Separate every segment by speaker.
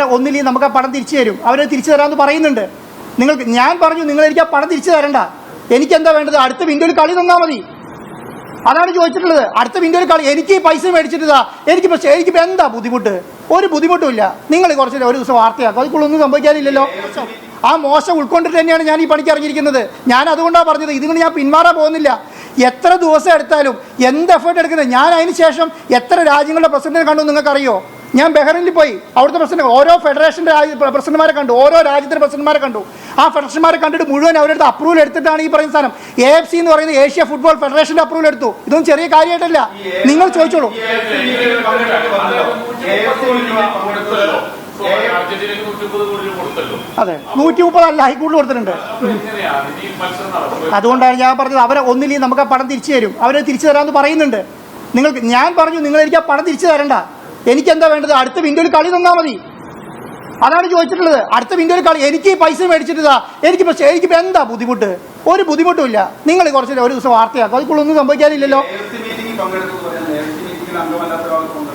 Speaker 1: അവരെ ഒന്നില്ലെങ്കിൽ നമുക്ക് ആ പണം തിരിച്ചു തരും. അവരെ തിരിച്ചു തരാമെന്ന് പറയുന്നുണ്ട്. നിങ്ങൾക്ക് ഞാൻ പറഞ്ഞു നിങ്ങൾ എനിക്ക് ആ പണം തിരിച്ചു തരണ്ട. എനിക്ക് എന്താ വേണ്ടത്? അടുത്ത വിൻഡോയിൽ കളി തന്നാൽ മതി. അതാണ് ചോദിച്ചിട്ടുള്ളത്. അടുത്ത വിൻഡോയിൽ കളി എനിക്ക് പൈസ മേടിച്ചിട്ടാ എനിക്ക് പക്ഷേ എനിക്ക് എന്താ ബുദ്ധിമുട്ട്? ഒരു ബുദ്ധിമുട്ടുമില്ല നിങ്ങൾ കുറച്ച് ഒരു ദിവസം വാർത്തയാക്കും. അതിക്കുള്ളൊന്നും സംഭവിക്കാനില്ലല്ലോ. ആ മോശം ഉൾക്കൊണ്ടിട്ട് തന്നെയാണ് ഞാൻ ഈ പണിക്ക് ഇറങ്ങിയിരിക്കുന്നത്. ഞാൻ അതുകൊണ്ടാണ് പറഞ്ഞത്. ഇതിന് ഞാൻ പിന്മാറാൻ പോകുന്നില്ല. എത്ര ദിവസം എടുത്താലും എന്ത് എഫേർട്ട് എടുക്കുന്നത്? ഞാൻ അതിന് ശേഷം എത്ര രാജ്യങ്ങളുടെ പ്രസിഡന്റിനെ കണ്ടു നിങ്ങൾക്കറിയോ? ഞാൻ ബഹ്റിനിൽ പോയി. അവിടുത്തെ പ്രസിഡന്റ് ഓരോ ഫെഡറേഷന്റെ പ്രസിഡന്റുമാരെ കണ്ടു. ഓരോ രാജ്യത്തിന്റെ പ്രസിഡന്റുമാരെ കണ്ടു. ആ ഫെഡറേഷന്മാരെ കണ്ടിട്ട് മുഴുവൻ അവരുടെ അപ്രൂവൽ എടുത്തിട്ടാണ് ഈ പറയുന്ന സാധനം. എ എഫ് സി എന്ന് പറയുന്നത് ഏഷ്യ ഫുട്ബോൾ ഫെഡറേഷന്റെ അപ്രൂവൽ എടുത്തു. ഇതൊന്നും ചെറിയ കാര്യമായിട്ടല്ല. നിങ്ങൾ ചോദിച്ചോളൂ. അതെ. നൂറ്റി അല്ല ഹൈക്കോടതി കൊടുത്തിട്ടുണ്ട്. അതുകൊണ്ടാണ് ഞാൻ പറഞ്ഞത് അവരെ ഒന്നില്ലെങ്കിൽ നമുക്ക് ആ പണം തിരിച്ചു തരും. അവരെ തിരിച്ചു തരാമെന്ന് പറയുന്നുണ്ട്. നിങ്ങൾക്ക് ഞാൻ പറഞ്ഞു നിങ്ങൾ എനിക്ക് ആ പണം തിരിച്ചു തരണ്ട. എനിക്ക് എന്താ വേണ്ടത്? അടുത്ത വിൻഡോയിൽ കളി തന്നാൽ മതി. അതാണ് ചോദിച്ചിട്ടുള്ളത്. അടുത്ത വിൻഡോയിൽ കളി എനിക്ക് പൈസ മേടിച്ചിട്ടാ എനിക്ക് പക്ഷേ എനിക്ക് എന്താ ബുദ്ധിമുട്ട്? ഒരു ബുദ്ധിമുട്ടുമില്ല. നിങ്ങൾ കുറച്ച് ഒരു ദിവസം വാർത്തയാക്കും. അതിക്കുള്ളൊന്നും സംഭവിക്കാനില്ലല്ലോ.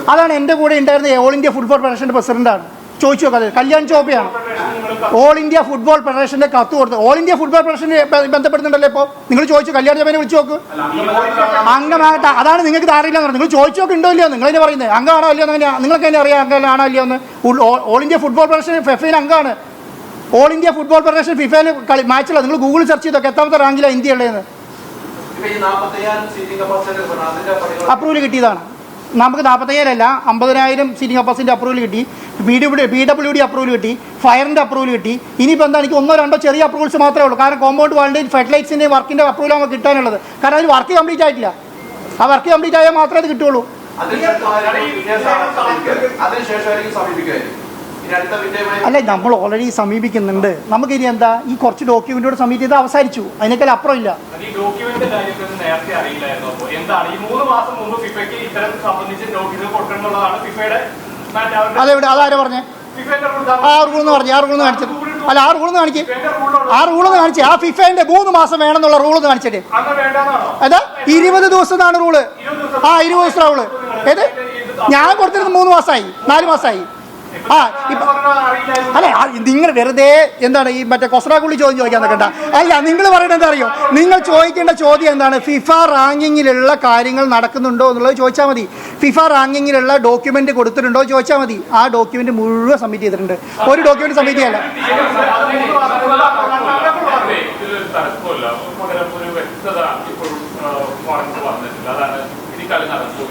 Speaker 1: അതാണ് എന്റെ കൂടെ ഉണ്ടായിരുന്ന ഓൾ ഇന്ത്യ ഫുട്ബോൾ ഫെഡറേഷന്റെ പ്രസിഡന്റാണ് ചോദിച്ചു നോക്കാതെ കല്യാൺ ചോപ്പയാണ്. ഓൾ ഇന്ത്യ ഫുട്ബോൾ ഫെഡറേഷന്റെ കത്ത് കൊടുത്തു. ഓൾ ഇന്ത്യ ഫുട്ബോൾ ഫെഡറേഷൻ ബന്ധപ്പെടുന്നുണ്ടല്ലോ ഇപ്പോൾ നിങ്ങൾ ചോദിച്ചു കല്യാൺ ജമനെ വിളിച്ചു നോക്ക്. അംഗമാകട്ടെ. അതാണ് നിങ്ങൾക്ക് അറിയില്ല എന്ന് നിങ്ങൾ ചോദിച്ചു നോക്ക് ഉണ്ടോ ഇല്ലയോ? നിങ്ങൾ തന്നെ പറയുന്നത്. അംഗമാണോ അല്ലയോ എന്ന് നിങ്ങൾക്ക് തന്നെ അറിയാം. അംഗമാണോ അല്ലയോ എന്ന്. ഓൾ ഇന്ത്യ ഫുട്ബോൾ ഫെഡറേഷൻ ഫെഫയിൽ അംഗമാണ്. ഓൾ ഇന്ത്യ ഫുട്ബോൾ ഫെഡറേഷൻ ഫിഫയിൽ കളി മാച്ചില്ല. നിങ്ങൾ ഗൂഗിൾ സെർച്ച് ചെയ്തോ എത്താമത്തെ റാങ്കിലാണ് ഇന്ത്യ ഉള്ളതെന്ന്.
Speaker 2: ഇപ്പൊ ഈ നാൽപ്പത്തയ്യായിരം സീറ്റിംഗ് കപ്പാസിറ്റി അതിന്റെ പണികൾ
Speaker 1: അപ്രൂവൽ കിട്ടിയതാണ്. നമുക്ക് നാൽപ്പത്തയ്യായിരമല്ല അമ്പതിനായിരം സീറ്റിംഗ് കപ്പാസിറ്റി അപ്രൂവൽ കിട്ടി. B W B W D approval കിട്ടി. ഫയറിന്റെ അപ്രൂവൽ കിട്ടി. ഇനിയിപ്പോൾ എന്താ എനിക്ക് ഒന്നോ രണ്ടോ ചെറിയ അപ്രൂവൽസ് മാത്രമേ ഉള്ളൂ. കാരണം കോമ്പൗണ്ട് വാളിന്റെയും ഫെർട്ടിലൈറ്റ്സിന്റെയും വർക്കിന്റെ അപ്രൂവൽ നമുക്ക് കിട്ടാനുള്ളത്. കാരണം അതിന് വർക്ക് കംപ്ലീറ്റ് ആയിട്ടില്ല. ആ വർക്ക് കംപ്ലീറ്റ് ആയാൽ മാത്രമേ അത് കിട്ടുള്ളൂ. അല്ല നമ്മൾ ഓൾറെഡി സമീപിക്കുന്നുണ്ട്. നമുക്ക് ഇനി എന്താ ഈ കുറച്ച് ഡോക്യുമെന്റോട് സബ്മിറ്റ് ചെയ്ത് അവസാനിച്ചു. അതിനേക്കാൾ അപ്പുറം ഇല്ല അതെവിടെ അതാരെ പറഞ്ഞേ? ആ റൂളെന്ന് പറഞ്ഞു ആ എന്ന് കാണിച്ചത്. അല്ല ആ റൂൾ കാണിക്ക്.
Speaker 3: റൂളുള്ള
Speaker 1: ആ റൂളെന്ന് കാണിച്ചേ ആ ഫിഫേന്റെ മൂന്ന് മാസം വേണമെന്നുള്ള റൂൾ
Speaker 3: എന്ന് വേണ്ടാന്നാണോ?
Speaker 1: അതാ ഇരുപത് ദിവസത്താണ് റൂൾ ആ ഇരുപത് ദിവസം റൂൾ ഏത്? ഞാൻ കൊടുത്തിരുന്നത് മൂന്ന് മാസമായി നാല് മാസമായി. ആ അല്ലെ നിങ്ങൾ വെറുതെ എന്താണ് ഈ മറ്റേ കൊസ്രാക്കുള്ളി ചോദ്യം ചോദിക്കാൻ നിൽക്കണ്ട. അല്ല നിങ്ങൾ പറയുന്നത് എന്താ അറിയോ? നിങ്ങൾ ചോദിക്കേണ്ട ചോദ്യം എന്താണ്? ഫിഫ റാങ്കിങ്ങിലുള്ള കാര്യങ്ങൾ നടക്കുന്നുണ്ടോ എന്നുള്ളത് ചോദിച്ചാൽ മതി. ഫിഫ റാങ്കിങ്ങിലുള്ള ഡോക്യുമെന്റ് കൊടുത്തിട്ടുണ്ടോ ചോദിച്ചാൽ മതി. ആ ഡോക്യുമെന്റ് മുഴുവൻ സബ്മിറ്റ് ചെയ്തിട്ടുണ്ട്. ഒരു ഡോക്യുമെന്റ് സബ്മിറ്റ് ചെയ്യല്ല.
Speaker 3: ഒരു വ്യക്തത ഇപ്പോൾ പറഞ്ഞിട്ടില്ല അതാണ്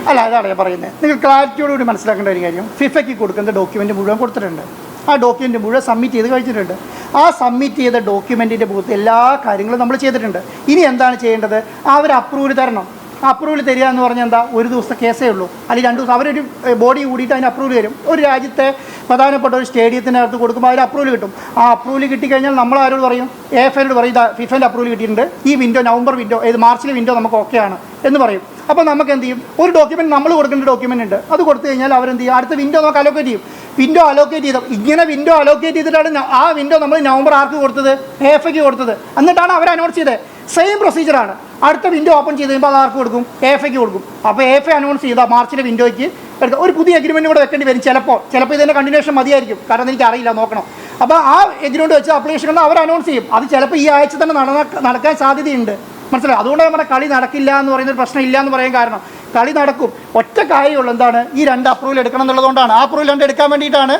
Speaker 1: അല്ല അതാണ് ഞാൻ പറയുന്നത് നിങ്ങൾ ക്ലാരിറ്റിയോട് കൂടി മനസ്സിലാക്കേണ്ട ഒരു കാര്യം. ഫിഫയ്ക്ക് കൊടുക്കുന്ന ഡോക്യുമെന്റ് മുഴുവൻ കൊടുത്തിട്ടുണ്ട്. ആ ഡോക്യുമെന്റ് മുഴുവൻ സബ്മിറ്റ് ചെയ്ത് കഴിച്ചിട്ടുണ്ട്. ആ സബ്മിറ്റ് ചെയ്ത ഡോക്യുമെന്റിന്റെ പുറത്ത് എല്ലാ കാര്യങ്ങളും നമ്മൾ ചെയ്തിട്ടുണ്ട്. ഇനി എന്താണ് ചെയ്യേണ്ടത്? അവർ അപ്രൂവൽ തരണം. അപ്രൂവൽ തരിക എന്ന് പറഞ്ഞാൽ എന്താ? ഒരു ദിവസത്തെ കേസേ ഉള്ളൂ. അല്ലെങ്കിൽ രണ്ട് ദിവസം അവരൊരു ബോഡി കൂടിയിട്ട് അതിന് അപ്രൂവൽ തരും ഒരു രാജ്യത്തെ പ്രധാനപ്പെട്ട ഒരു സ്റ്റേഡിയത്തിനകത്ത് കൊടുക്കുമ്പോൾ അതിൽ അപ്രൂവൽ കിട്ടും. ആ അപ്രൂവൽ കിട്ടിക്കഴിഞ്ഞാൽ നമ്മൾ ആരോട് പറയും? എഫ് എല്ലോട് പറയും ഇതാ ഫിഫേന്റെ അപ്രൂവൽ കിട്ടിയിട്ടുണ്ട്. ഈ വിൻഡോ നവംബർ വിൻഡോ ഏത് മാർച്ചിലെ വിൻഡോ നമുക്ക് ഓക്കെയാണ് എന്ന് പറയും. അപ്പോൾ നമുക്ക് എന്ത് ചെയ്യും? ഒരു ഡോക്യുമെന്റ് നമ്മൾ കൊടുക്കേണ്ട ഡോക്യുമെന്റ് ഉണ്ട്. അത് കൊടുത്തു കഴിഞ്ഞാൽ അവരെന്ത് ചെയ്യും? അടുത്ത വിൻഡോ നമുക്ക് അലോക്കേറ്റ് ചെയ്യും. വിൻഡോ അലോക്കേറ്റ് ചെയ്ത ഇങ്ങനെ വിൻഡോ അലോക്കേറ്റ് ചെയ്തിട്ടാണ് ആ വിൻഡോ നമ്മൾ നവംബർ ആർക്ക് കൊടുത്തത്? എഫ് കൊടുത്തത്. എന്നിട്ടാണ് അവർ അനൗൺസ് ചെയ്തത്. സെയിം പ്രൊസീജിയറാണ് അടുത്ത വിൻഡോ ഓപ്പൺ ചെയ്ത് കഴിയുമ്പോൾ അത് ആർക്ക് കൊടുക്കും? എ എഫ് എക്ക് കൊടുക്കും. അപ്പോൾ എഫ് അനൗൺസ് ചെയ്ത മാർച്ചിലെ വിൻഡോയ്ക്ക് എടുക്കുക ഒരു പുതിയ എഗ്രിമെന്റ് കൂടെ വെക്കേണ്ടി വരും ചിലപ്പോൾ ചിലപ്പോൾ ഇതിന്റെ കണ്ടിന്യൂഷൻ മതിയായിരിക്കും. കാരണം എനിക്ക് അറിയില്ല നോക്കണം. അപ്പോൾ ആ എഗ്രിമെന്റ് വെച്ച് അപ്ലിക്കേഷൻ അവർ അനൗൺസ് ചെയ്യും. അത് ചിലപ്പോൾ ഈ ആഴ്ച തന്നെ നടക്കാൻ സാധ്യതയുണ്ട്. മനസ്സിലായി? അതുകൊണ്ട് നമ്മുടെ കളി നടക്കില്ല എന്ന് പറയുന്ന ഒരു പ്രശ്നം ഇല്ല എന്ന് പറയാൻ കാരണം. കളി നടക്കും. ഒറ്റ കാര്യമുള്ള. എന്താണ്? ഈ രണ്ട് അപ്രൂവൽ എടുക്കണം എന്നുള്ളതുകൊണ്ടാണ്. ആ അപ്രൂവൽ രണ്ട് എടുക്കാൻ വേണ്ടിയിട്ടാണ്.